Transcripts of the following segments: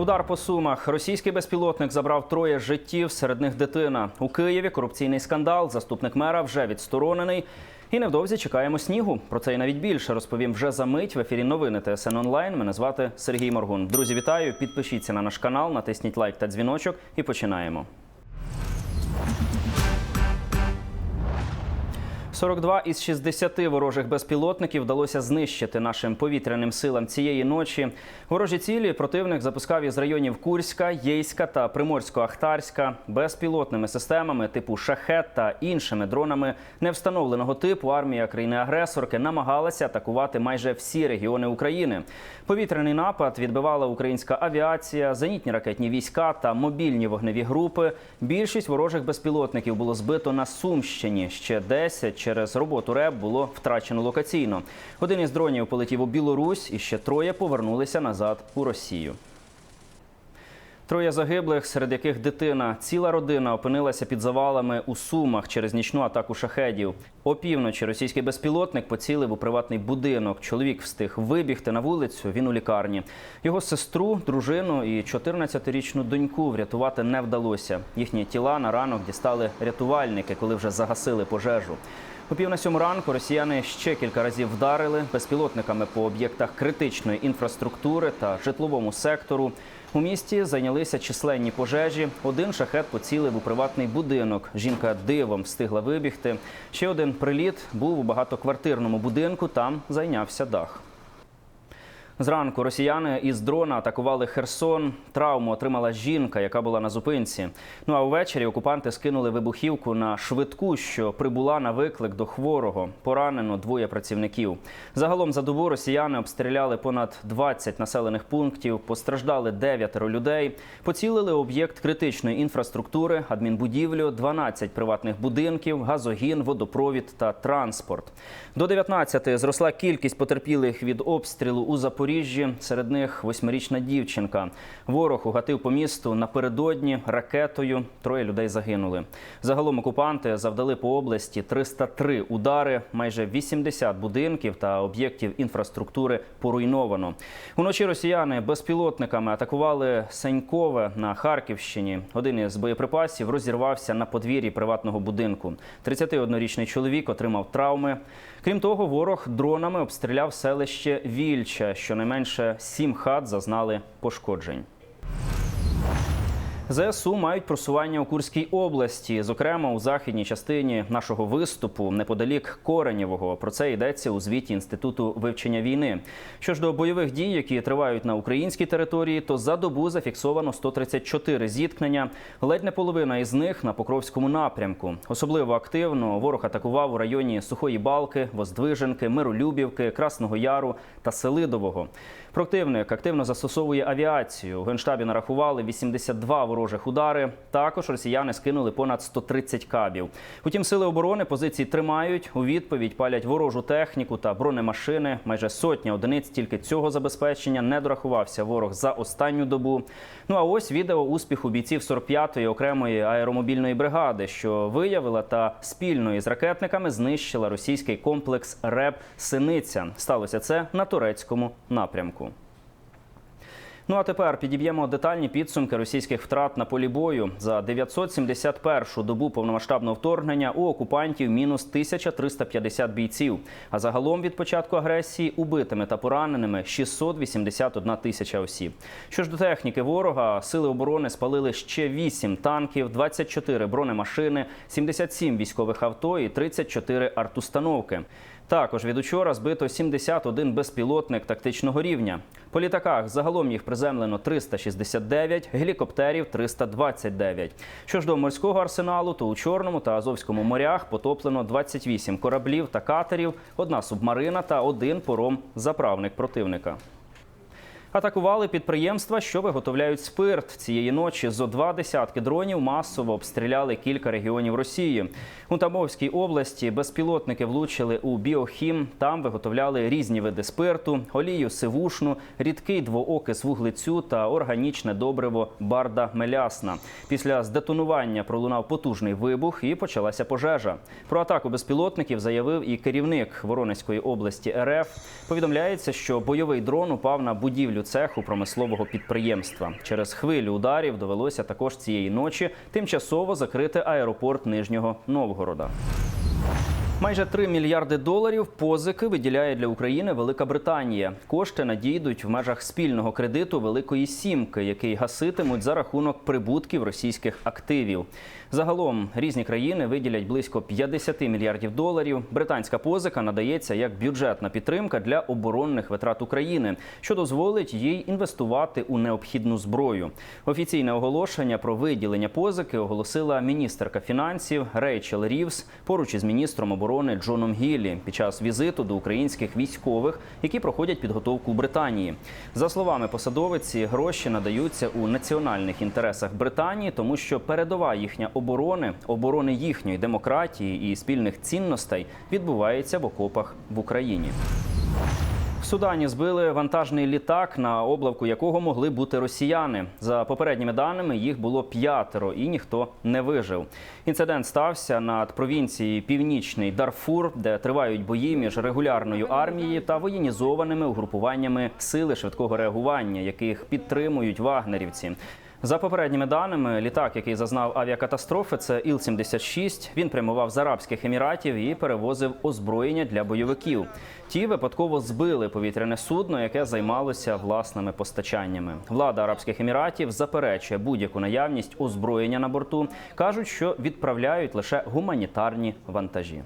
Удар по сумах. Російський безпілотник забрав троє життів, серед них дитина. У Києві корупційний скандал. Заступник мера вже відсторонений. І невдовзі чекаємо снігу. Про це і навіть більше розповім вже за мить в ефірі новини ТСН онлайн. Мене звати Сергій Моргун. Друзі, вітаю! Підпишіться на наш канал, натисніть лайк та дзвіночок і починаємо. 42 із 60 ворожих безпілотників вдалося знищити нашим повітряним силам цієї ночі. Ворожі цілі противник запускав із районів Курська, Єйська та Приморсько-Ахтарська безпілотними системами типу шахет та іншими дронами невстановленого типу. Армія країни-агресорки намагалася атакувати майже всі регіони України. Повітряний напад відбивала українська авіація, зенітні ракетні війська та мобільні вогневі групи. Більшість ворожих безпілотників було збито на Сумщині. Ще 10 через роботу РЕБ було втрачено локаційно. Один із дронів полетів у Білорусь, і ще троє повернулися назад у Росію. Троє загиблих, серед яких дитина. Ціла родина опинилася під завалами у Сумах через нічну атаку шахедів. Опівночі російський безпілотник поцілив у приватний будинок. Чоловік встиг вибігти на вулицю. Він у лікарні. Його сестру, дружину і 14-річну доньку врятувати не вдалося. Їхні тіла на ранок дістали рятувальники, коли вже загасили пожежу. У пів на сьому ранку росіяни ще кілька разів вдарили безпілотниками по об'єктах критичної інфраструктури та житловому сектору. У місті зайнялися численні пожежі. Один шахет поцілив у приватний будинок. Жінка дивом встигла вибігти. Ще один приліт був у багатоквартирному будинку. Там зайнявся дах. Зранку росіяни із дрона атакували Херсон. Травму отримала жінка, яка була на зупинці. Ну а ввечері окупанти скинули вибухівку на швидку, що прибула на виклик до хворого. Поранено двоє працівників. Загалом за добу росіяни обстріляли понад 20 населених пунктів. Постраждали дев'ятеро людей. Поцілили об'єкт критичної інфраструктури, адмінбудівлю, 12 приватних будинків, газогін, водопровід та транспорт. До 19 зросла кількість потерпілих від обстрілу у Запоріжжі. Серед них восьмирічна дівчинка. Ворог угатив по місту напередодні ракетою. Троє людей загинули. Загалом окупанти завдали по області 303 удари. Майже 80 будинків та об'єктів інфраструктури поруйновано. Уночі росіяни безпілотниками атакували Сенькове на Харківщині. Один із боєприпасів розірвався на подвір'ї приватного будинку. 31-річний чоловік отримав травми. Крім того, ворог дронами обстріляв селище Вільча. Щонайменше сім хат зазнали пошкоджень. ЗСУ мають просування у Курській області, зокрема у західній частині нашого виступу, неподалік Коренєвого. Про це йдеться у звіті інституту вивчення війни. Що ж до бойових дій, які тривають на українській території, то за добу зафіксовано 134 зіткнення. Ледь не половина із них на Покровському напрямку. Особливо активно ворог атакував у районі Сухої Балки, Воздвиженки, Миролюбівки, Красного Яру та Селидового. Противник активно застосовує авіацію. У генштабі нарахували 82 ворожих удари. Також росіяни скинули понад 130 кабів. Утім, сили оборони позиції тримають. У відповідь палять ворожу техніку та бронемашини. Майже сотня одиниць тільки цього забезпечення не дорахувався ворог за останню добу. Ну а ось відео успіху бійців 45-ї окремої аеромобільної бригади, що виявила та спільно із ракетниками знищила російський комплекс РЕБ Синиця. Сталося це на турецькому напрямку. Ну а тепер підіб'ємо детальні підсумки російських втрат на полі бою за 971 добу повномасштабного вторгнення у окупантів мінус 1350 бійців. А загалом від початку агресії убитими та пораненими 681 тисяча осіб. Що ж до техніки ворога, сили оборони спалили ще 8 танків, 24 бронемашини, 77 військових авто і 34 артустановки. Також від учора збито 71 безпілотник тактичного рівня. По літаках загалом їх приземлено 369, гелікоптерів 329. Що ж до морського арсеналу, то у Чорному та Азовському морях потоплено 28 кораблів та катерів, одна субмарина та один пором-заправник противника. Атакували підприємства, що виготовляють спирт. Цієї ночі зо два десятки дронів масово обстріляли кілька регіонів Росії. У Тамбовській області безпілотники влучили у біохім. Там виготовляли різні види спирту, олію сивушну, рідкий двоокис вуглецю та органічне добриво барда мелясна. Після здетонування пролунав потужний вибух і почалася пожежа. Про атаку безпілотників заявив і керівник Воронезької області РФ. Повідомляється, що бойовий дрон упав на будівлю будівлю цеху промислового підприємства. Через хвилю ударів довелося також цієї ночі тимчасово закрити аеропорт Нижнього Новгорода. Майже 3 мільярди доларів позики виділяє для України Велика Британія. Кошти надійдуть в межах спільного кредиту Великої Сімки, який гаситимуть за рахунок прибутків російських активів. Загалом різні країни виділять близько 50 мільярдів доларів. Британська позика надається як бюджетна підтримка для оборонних витрат України, що дозволить їй інвестувати у необхідну зброю. Офіційне оголошення про виділення позики оголосила міністерка фінансів Рейчел Рівс поруч із міністром оборони Джоном Гіллі під час візиту до українських військових, які проходять підготовку в Британії. За словами посадовиці, гроші надаються у національних інтересах Британії, тому що передова їхня оборони, оборони їхньої демократії і спільних цінностей відбувається в окопах в Україні. В Судані збили вантажний літак, на облавку якого могли бути росіяни. За попередніми даними їх було п'ятеро, і ніхто не вижив. Інцидент стався над провінцією Північний Дарфур, де тривають бої між регулярною армією та воєнізованими угрупуваннями сили швидкого реагування, яких підтримують вагнерівці. За попередніми даними, літак, який зазнав авіакатастрофи, це Іл-76. Він прямував з Арабських Еміратів і перевозив озброєння для бойовиків. Ті випадково збили повітряне судно, яке займалося власними постачаннями. Влада Арабських Еміратів заперечує будь-яку наявність озброєння на борту. кажуть, що відправляють лише гуманітарні вантажі.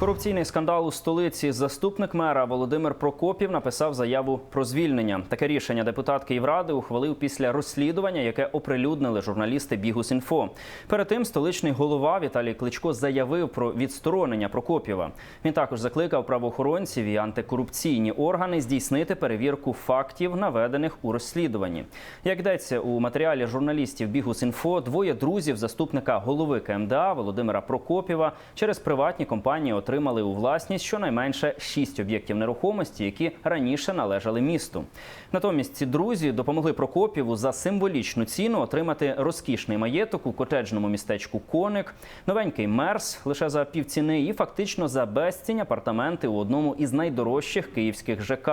Корупційний скандал у столиці. Заступник мера Володимир Прокопів написав заяву про звільнення. Таке рішення депутат Київради ухвалив після розслідування, яке оприлюднили журналісти Бігус.Інфо. Перед тим столичний голова Віталій Кличко заявив про відсторонення Прокопєва. Він також закликав правоохоронців і антикорупційні органи здійснити перевірку фактів, наведених у розслідуванні. Як йдеться у матеріалі журналістів Бігус.Інфо, двоє друзів заступника голови КМДА Володимира Прокопєва через приватні компанії отримали у власність щонайменше шість об'єктів нерухомості, які раніше належали місту. Натомість ці друзі допомогли Прокопіву за символічну ціну отримати розкішний маєток у котеджному містечку Коник, новенький мерс лише за півціни, і фактично за безцінь апартаменти у одному із найдорожчих київських ЖК.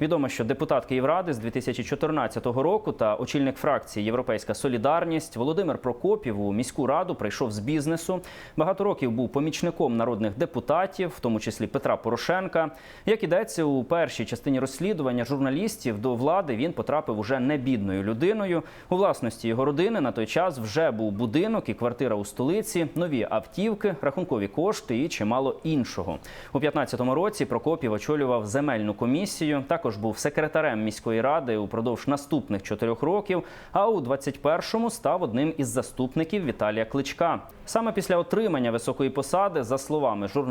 Відомо, що депутат Київради з 2014 року та очільник фракції Європейська Солідарність Володимир Прокопів у міську раду прийшов з бізнесу. Багато років був помічником народних депутатів, в тому числі Петра Порошенка. Як ідеться у першій частині розслідування журналістів до влади, він потрапив уже не бідною людиною. У власності його родини на той час вже був будинок і квартира у столиці, нові автівки, рахункові кошти і чимало іншого. У 2015 році Прокопів очолював земельну комісію. Також був секретарем міської ради упродовж наступних чотирьох років. А у 21-му став одним із заступників Віталія Кличка. Саме після отримання високої посади, за словами журналістів,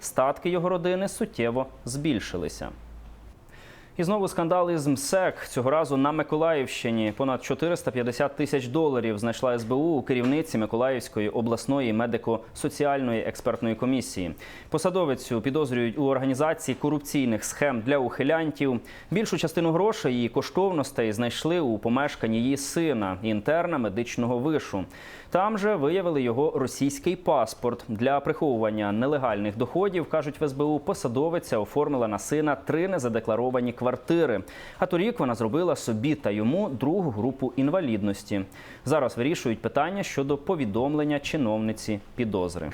статки його родини суттєво збільшилися. І знову скандал із МСЕК. Цього разу на Миколаївщині понад 450 тисяч доларів знайшла СБУ у керівниці Миколаївської обласної медико-соціальної експертної комісії. Посадовицю підозрюють у організації корупційних схем для ухилянтів. Більшу частину грошей і коштовностей знайшли у помешканні її сина, інтерна медичного вишу. Там же виявили його російський паспорт для приховування нелегальних доходів. кажуть в СБУ, посадовиця оформила на сина три незадекларовані квартири. А торік вона зробила собі та йому другу групу інвалідності. Зараз вирішують питання щодо повідомлення чиновниці підозри.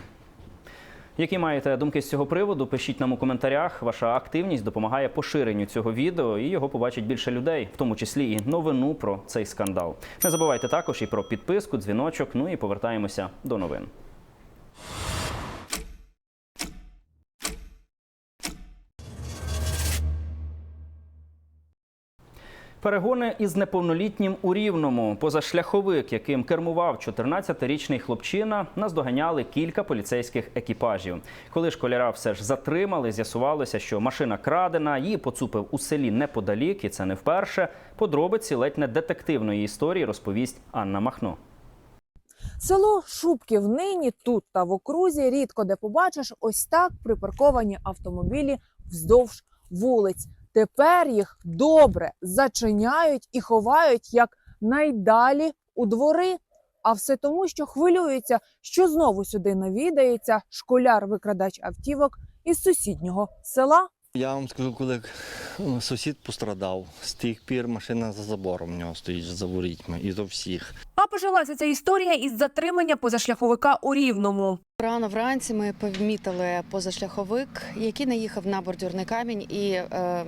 Які маєте думки з цього приводу? Пишіть нам у коментарях. Ваша активність допомагає поширенню цього відео, і його побачить більше людей, в тому числі і новину про цей скандал. Не забувайте також і про підписку, дзвіночок. Ну і повертаємося до новин. Перегони із неповнолітнім у Рівному. Позашляховик, яким кермував 14-річний хлопчина, наздоганяли кілька поліцейських екіпажів. Коли школяра все ж затримали, з'ясувалося, що машина крадена, її поцупив у селі неподалік, і це не вперше. Подробиці ледь не детективної історії розповість Анна Махно. Село Шубків нині тут та в окрузі рідко де побачиш ось так припарковані автомобілі вздовж вулиць. Тепер їх добре зачиняють і ховають як найдалі у двори. А все тому, що хвилюються, що знову сюди навідається школяр-викрадач автівок із сусіднього села. Я вам скажу, коли ну, сусід пострадав, з тих пір машина за забором в нього стоїть за ворітьми і до всіх. А почалася ця історія із затримання позашляховика у Рівному. Рано вранці ми помітили позашляховик, який наїхав на бордюрний камінь, і е,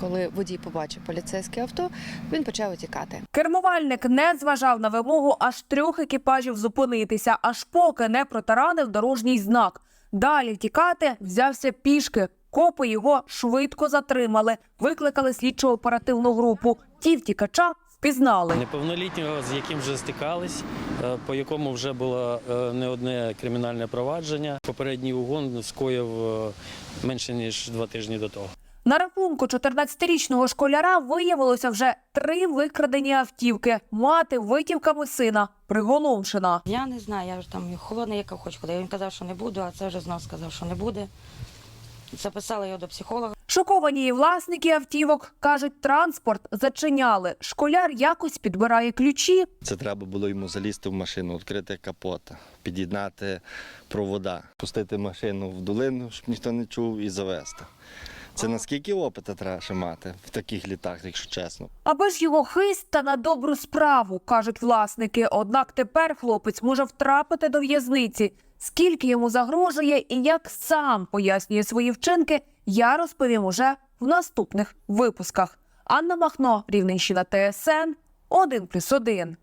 коли водій побачив поліцейське авто, він почав утікати. Кермувальник не зважав на вимогу аж трьох екіпажів зупинитися, аж поки не протаранив дорожній знак. Далі втікати взявся пішки. Копи його швидко затримали, викликали слідчо оперативну групу. Ті втікача впізнали. Неповнолітнього, з яким вже стикались, е, по якому вже було е, не одне кримінальне провадження. Попередній угон скоїв е, менше ніж два тижні до того. На рахунку 14-річного школяра виявилося вже три викрадені автівки. Мати витівками сина приголомшена. Я не знаю, я ж там холодний, яка хоч ходив. Він казав, що не буду, а це вже знов сказав, що не буде. Записали його до психолога. Шоковані її власники автівок кажуть, транспорт зачиняли. Школяр якось підбирає ключі. Це треба було йому залізти в машину, відкрити капота, під'єднати провода, пустити машину в долину, щоб ніхто не чув, і завести. Це наскільки опиту треба ще мати в таких літах, якщо чесно. Аби ж його хист та на добру справу, кажуть власники. Однак тепер хлопець може втрапити до в'язниці. Скільки йому загрожує і як сам пояснює свої вчинки, я розповім уже в наступних випусках. Анна Махно, Рівненщина ТСН 1+,1.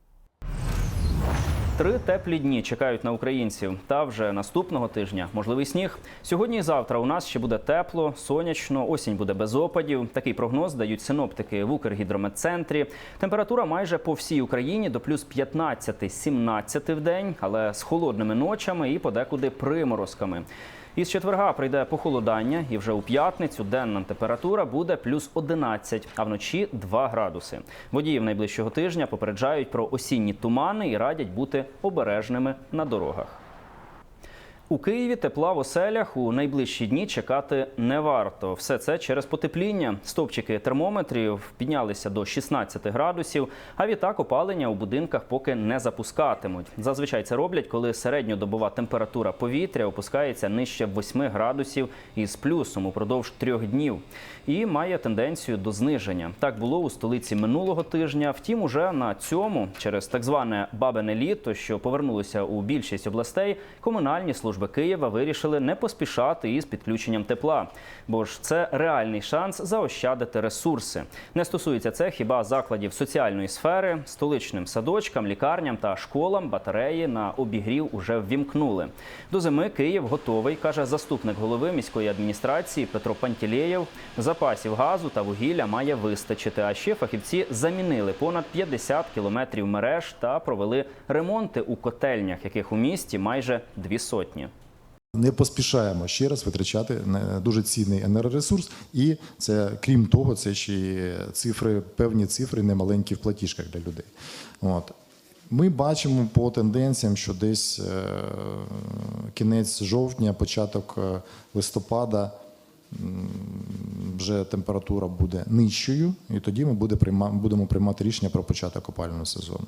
Три теплі дні чекають на українців. Та вже наступного тижня можливий сніг. Сьогодні і завтра у нас ще буде тепло, сонячно, осінь буде без опадів. Такий прогноз дають синоптики в Укргідрометцентрі. Температура майже по всій Україні до плюс 15-17 в день, але з холодними ночами і подекуди приморозками. Із четверга прийде похолодання, і вже у п'ятницю денна температура буде плюс 11, а вночі 2 градуси. Водіїв найближчого тижня попереджають про осінні тумани і радять бути обережними на дорогах. У Києві тепла в оселях у найближчі дні чекати не варто. Все це через потепління. Стовпчики термометрів піднялися до 16 градусів, а відтак опалення у будинках поки не запускатимуть. Зазвичай це роблять, коли середньодобова температура повітря опускається нижче 8 градусів із плюсом упродовж трьох днів і має тенденцію до зниження. Так було у столиці минулого тижня. Втім, уже на цьому, через так зване бабине літо, що повернулося у більшість областей, комунальні служби Києва вирішили не поспішати із підключенням тепла, бо ж це реальний шанс заощадити ресурси. Не стосується це хіба закладів соціальної сфери, столичним садочкам, лікарням та школам батареї на обігрів уже ввімкнули. До зими Київ готовий, каже заступник голови міської адміністрації Петро Пантілєєв. Запасів газу та вугілля має вистачити. А ще фахівці замінили понад 50 кілометрів мереж та провели ремонти у котельнях, яких у місті майже дві сотні. Не поспішаємо ще раз витрачати е, дуже цінний енергоресурс, і це крім того, це ще й цифри, певні цифри немаленькі в платіжках для людей. От. Ми бачимо по тенденціям, що десь е, кінець жовтня, початок е, листопада вже температура буде нижчою, і тоді ми будемо приймати рішення про початок опалювального сезону.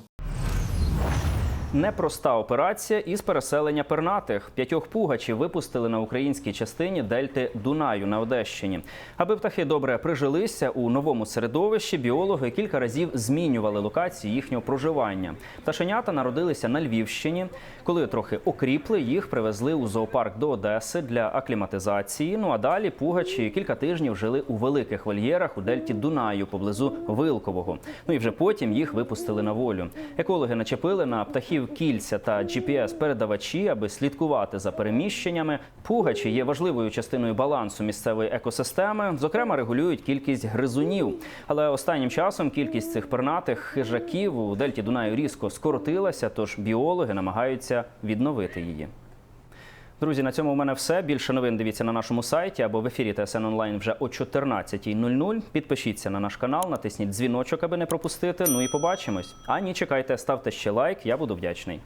Непроста операція із переселення пернатих. П'ятьох пугачів випустили на українській частині дельти Дунаю на Одещині. Аби птахи добре прижилися у новому середовищі, біологи кілька разів змінювали локацію їхнього проживання. Пташенята народилися на Львівщині. Коли трохи окріпли, їх привезли у зоопарк до Одеси для акліматизації. Ну а далі пугачі кілька тижнів жили у великих вольєрах у дельті Дунаю поблизу Вилкового. Ну і вже потім їх випустили на волю. Екологи начепили на птахів кільця та GPS-передавачі, аби слідкувати за переміщеннями. Пугачі є важливою частиною балансу місцевої екосистеми. Зокрема, регулюють кількість гризунів. Але останнім часом кількість цих пернатих хижаків у дельті Дунаю різко скоротилася, тож біологи намагаються відновити її. Друзі, на цьому у мене все. Більше новин дивіться на нашому сайті або в ефірі ТСН онлайн вже о 14.00. Підпишіться на наш канал, натисніть дзвіночок, аби не пропустити. Ну і побачимось. А ні, чекайте, ставте ще лайк, я буду вдячний.